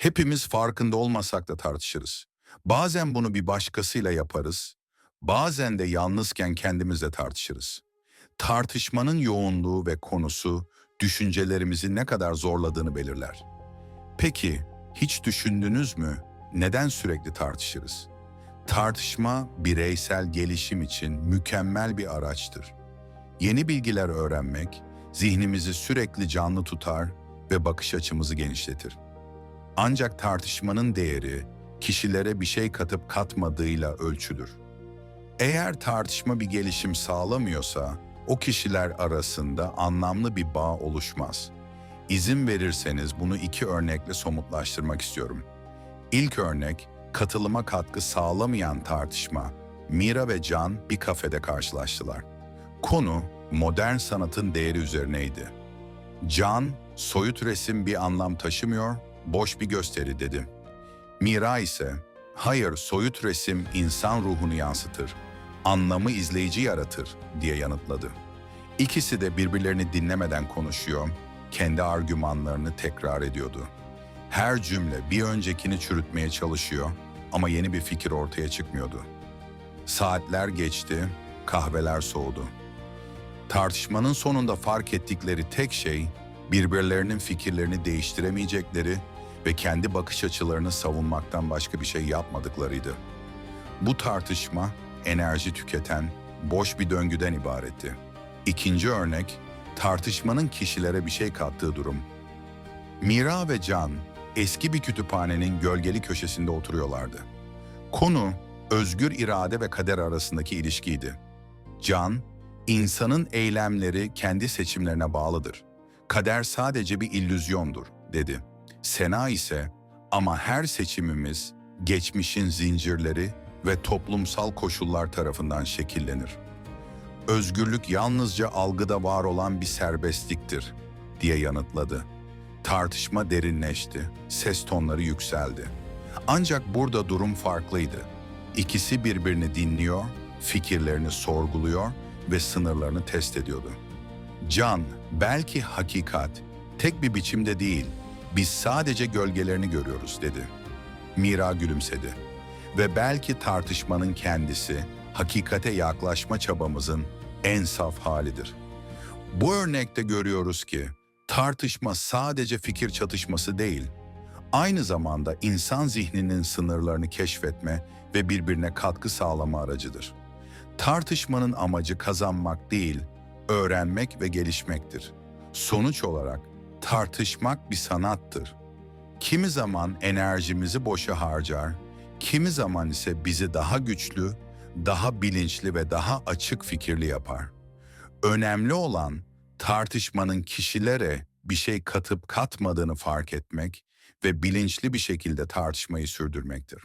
Hepimiz farkında olmasak da tartışırız. Bazen bunu bir başkasıyla yaparız, bazen de yalnızken kendimizle tartışırız. Tartışmanın yoğunluğu ve konusu düşüncelerimizi ne kadar zorladığını belirler. Peki hiç düşündünüz mü neden sürekli tartışırız? Tartışma bireysel gelişim için mükemmel bir araçtır. Yeni bilgiler öğrenmek zihnimizi sürekli canlı tutar ve bakış açımızı genişletir. Ancak tartışmanın değeri kişilere bir şey katıp katmadığıyla ölçülür. Eğer tartışma bir gelişim sağlamıyorsa o kişiler arasında anlamlı bir bağ oluşmaz. İzin verirseniz bunu iki örnekle somutlaştırmak istiyorum. İlk örnek katılıma katkı sağlamayan tartışma. Mira ve Can bir kafede karşılaştılar. Konu modern sanatın değeri üzerineydi. Can, soyut resim bir anlam taşımıyor, boş bir gösteri dedi. Mira ise, hayır soyut resim insan ruhunu yansıtır, anlamı izleyici yaratır diye yanıtladı. İkisi de birbirlerini dinlemeden konuşuyor, kendi argümanlarını tekrar ediyordu. Her cümle bir öncekini çürütmeye çalışıyor ama yeni bir fikir ortaya çıkmıyordu. Saatler geçti, kahveler soğudu. Tartışmanın sonunda fark ettikleri tek şey birbirlerinin fikirlerini değiştiremeyecekleri ve kendi bakış açılarını savunmaktan başka bir şey yapmadıklarıydı. Bu tartışma enerji tüketen boş bir döngüden ibaretti. İkinci örnek tartışmanın kişilere bir şey kattığı durum. Mira ve Can eski bir kütüphanenin gölgeli köşesinde oturuyorlardı. Konu özgür irade ve kader arasındaki ilişkiydi. Can, insanın eylemleri kendi seçimlerine bağlıdır. Kader sadece bir illüzyondur, dedi. Sena ise, ama her seçimimiz geçmişin zincirleri ve toplumsal koşullar tarafından şekillenir. Özgürlük yalnızca algıda var olan bir serbestliktir, diye yanıtladı. Tartışma derinleşti, ses tonları yükseldi. Ancak burada durum farklıydı. İkisi birbirini dinliyor, fikirlerini sorguluyor ve sınırlarını test ediyordu. Can, belki hakikat tek bir biçimde değil, biz sadece gölgelerini görüyoruz dedi. Mira gülümsedi. Ve belki tartışmanın kendisi hakikate yaklaşma çabamızın en saf halidir. Bu örnekte görüyoruz ki tartışma sadece fikir çatışması değil, aynı zamanda insan zihninin sınırlarını keşfetme ve birbirine katkı sağlama aracıdır. Tartışmanın amacı kazanmak değil, öğrenmek ve gelişmektir. Sonuç olarak tartışmak bir sanattır. Kimi zaman enerjimizi boşa harcar, kimi zaman ise bizi daha güçlü, daha bilinçli ve daha açık fikirli yapar. Önemli olan tartışmanın kişilere bir şey katıp katmadığını fark etmek ve bilinçli bir şekilde tartışmayı sürdürmektir.